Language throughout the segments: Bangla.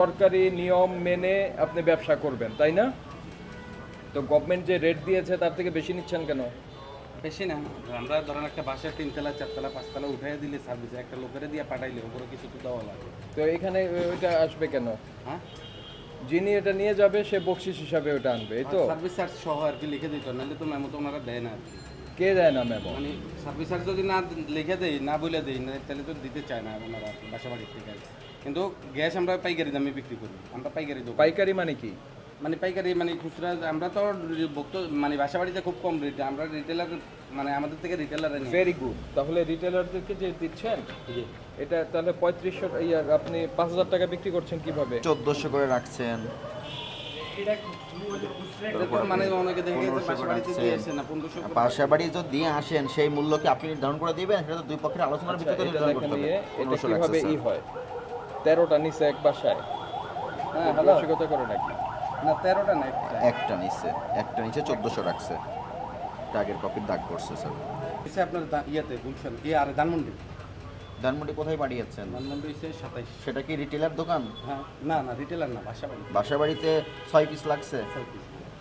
সরকারি নিয়ম মেনে আপনি ব্যবসা করবেন তাই না? তো গভর্নমেন্ট যে রেট দিয়েছে তার থেকে বেশি নিচ্ছেন কেন? বেশি না। আমরা ধরেন একটা বাসায় তিনতলা চারতলা পাঁচতলা উঠাই দিলে সার্ভিসে একটা লোকের দিয়ে পাঠাইলে ওপরে কিছু তো দেওয়া লাগে। তো এখানে ওইটা আসবে কেন? হ্যাঁ? যিনি এটা নিয়ে যাবে সে বকশিস হিসাবে ওটা আনবে এই তো? সার্ভিস চার্জ সহ আর কি লিখে দিত নাহলে তো মেমো তো ওনারা দেয় না আর কি। কে দেয় না ম্যাম মানে সার্ভিস চার্জ যদি না লিখে দেই না বলে দেই না তাহলে তো দিতে চায় না ওনারা বাসা বাড়ির থেকে। কিন্তু গ্যাস আমরা পাইকারি দামে বিক্রি করি। আমরা পাইকারি দেবো পাইকারি মানে কি? মানে পাইকারি মানে খুচরা আমরা তো ভক্ত মানে বাসা বাড়িতে খুব কম রেট আমরা রিটেলার মানে আমাদের থেকে রিটেলার নিই। ভেরি গুড তাহলে রিটেলারদেরকে যে দিচ্ছেন জি। এটা তাহলে পঁয়ত্রিশশো ইয়ার আপনি পাঁচ হাজার টাকা বিক্রি করছেন কীভাবে? চোদ্দোশো করে রাখছেন। এটা তো মানে অনেকে দেখে গেছে বাসা করে বাড়িতে রাখছেন। দিয়ে বাড়ি যদি আসেন সেই মূল্যকে আপনি নির্ধারণ করে দিবেন সেটা তো দুই পক্ষের আলোচনার আচ্ছা, ভিত্তিতে নির্ধারণ করতে হবে। এটা কীভাবে ই হয়? তেরোটা নিচে এক বাসায়। হ্যাঁ করে নাকি? না তেরোটা না একটা নিচে একটা নিচে চোদ্দোশো রাখছে। টাগের কপির দাগ করছে স্যার আপনার দা- ইয়েতে গুলশান। কি আরে ধানমন্ডি। ধানমন্ডি কোথায় বাড়িয়েছেন? ধানমন্ডি হচ্ছে সাতাইশ। সেটা কি রিটেলার দোকান? হ্যাঁ না না রিটেলার না বাসা বাড়ি বাসা বাড়িতে ছয় পিস লাগছে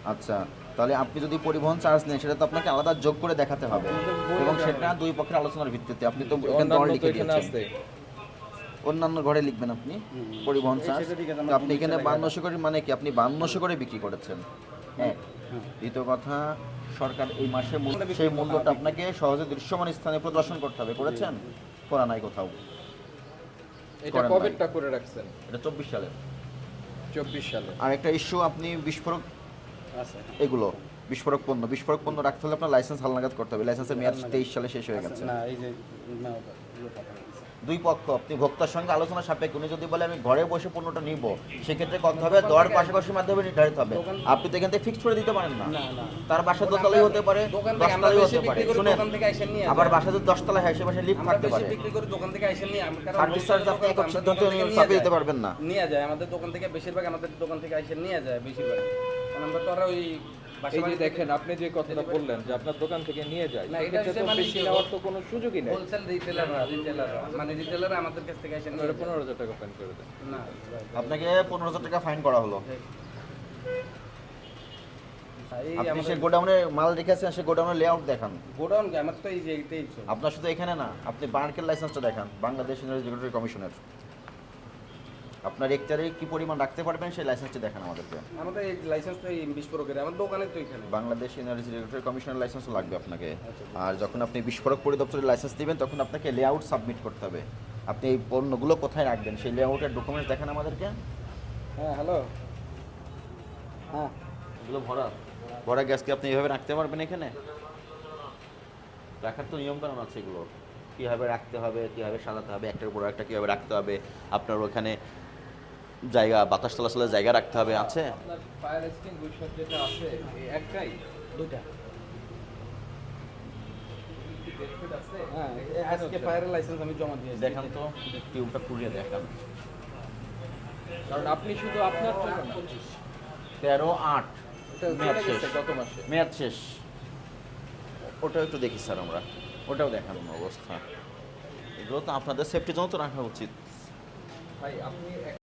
আচ্ছা তাহলে আপনি যদি পরিবহন চার্জ নেন সেটা তো আপনাকে আলাদা যোগ করে দেখাতে হবে। এবং সেটা দুই পক্ষের আলোচনার ভিত্তিতে। আপনি তো এখানে দর অন্যান্য তো লিখে এখানে দিয়েছেন আছে। অন্যান্য ঘরে লিখবেন আপনি পরিবহন চার্জ। আপনি এখানে বান্নশো করে মানে কি? আপনি বান্নশো করে বিক্রি করেছেন। হ্যাঁ। দ্বিতীয় কথা সরকার এই মাসে সেই মূল্যটা আপনাকে সহজে দৃশ্যমান স্থানে প্রদর্শন করতে হবে। করেছেন? করা নাই কোথাও। এটা কবেরটা করে রাখছেন? এটা চব্বিশ সালের চব্বিশ সালে। আর একটা ইস্যু আপনি বিস্ফোরক এগুলো বিস্ফোরক পণ্য। বিস্ফোরক পণ্য রাখতে হলে আপনার লাইসেন্স হালনাগাদ করতে হবে। লাইসেন্সের মেয়াদ তেইশ সালে শেষ হয়ে গেছে। না এই যে দুই পক্ষ আপনি ভোক্তার সঙ্গে আলোচনা সাপেক্ষে। উনি যদি বলে আমি ঘরে বসে পণ্যটা নিব সেক্ষেত্রে কথা হবে দর পাশাপাশির মাধ্যমে নির্ধারিত হবে। আপনি তো এখান থেকে ফিক্সড করে দিতে পারেন না। তার বাসা দোতলাই হতে পারে দোকান থেকে দশতলাই হতে পারে। নিয়ে আবার। বাসা যদি দশতলা হয় সে বাসায় লিফট থাকতে পারে। দোকান থেকে সার্ভিস চার্জ আপনি একক সিদ্ধান্ত চাপিয়ে দিতে পারবেন না? নিয়ে যায় আমাদের দোকান থেকে বেশিরভাগ আমাদের দোকান থেকে আইসা নিয়ে যায় বেশিরভাগ। আমরা তো আর ওই এই যে দেখেন আপনি যে কথাটা বললেন যে আপনার দোকান থেকে নিয়ে যায় না, এটা তো মানে বেশি নেওয়ার তো কোনো সুযোগই নেই। হোলসেল রিটেলাররা রিটেলাররা মানে রিটেলাররা আমাদের কাছ থেকে আইসা নিয়ে আপনারা যায়। পনেরো হাজার টাকা ফাইন করে দেন। না আপনাকে পনেরো হাজার টাকা ফাইন করা হলো। এই আপনি সে গোডাউনে মাল রেখেছেন সে গোডাউনের লেআউট দেখান। গোডাউন আমার তো এই যে এইটাই আপনার শুধু এখানে না আপনি বার্কের লাইসেন্সটা দেখান বাংলাদেশ রেগুলেটরি কমিশনের আপনার একটারে কি পরিমাণ রাখতে পারবেন সেই লাইসেন্সটি দেখান আমাদেরকে। আমাদের এই লাইসেন্স তো এই বিস্ফোরকের আমাদের দোকানে তো এখানে। বাংলাদেশ এনার্জি রেগুলেটরি কমিশনের লাইসেন্সও লাগবে আপনাকে। আর যখন আপনি বিস্ফোরক পরিদপ্তরের লাইসেন্স দিবেন তখন আপনাকে লেআউট সাবমিট করতে হবে। আপনি এই পণ্যগুলো কোথায় রাখবেন? সেই লেআউটের ডকুমেন্টস দেখান আমাদেরকে। হ্যাঁ হ্যালো হ্যাঁ। এগুলো ভরা। ভরা গ্যাসকে আপনি এইভাবে রাখতে পারবেন এখানে? রাখার তো নিয়মকানুন আছে এগুলো। কীভাবে রাখতে হবে কীভাবে সাজাতে হবে একটার উপর একটা কীভাবে রাখতে হবে? আপনার ওখানে জায়গা বাতাস চলাচলের জায়গা রাখতে হবে আছে? আপনার ফায়ার এক্সটিংগুইশার যেটা আছে একটাই? দুইটা। হ্যাঁ এই আজকে ফায়ারের লাইসেন্স আমি জমা দিয়েছি দেখান তো টিউবটা দেখান। কারণ আপনি শুধু আপনার তেরো আট এটা মেয়াদ শেষ। গত মাসে। মেয়াদ শেষ। ওটাও একটু দেখি স্যার আমরা। ওটাও দেখানোর অবস্থা। এগুলো তো আপনাদের সেফটির জন্য তো রাখা উচিত। ভাই আপনি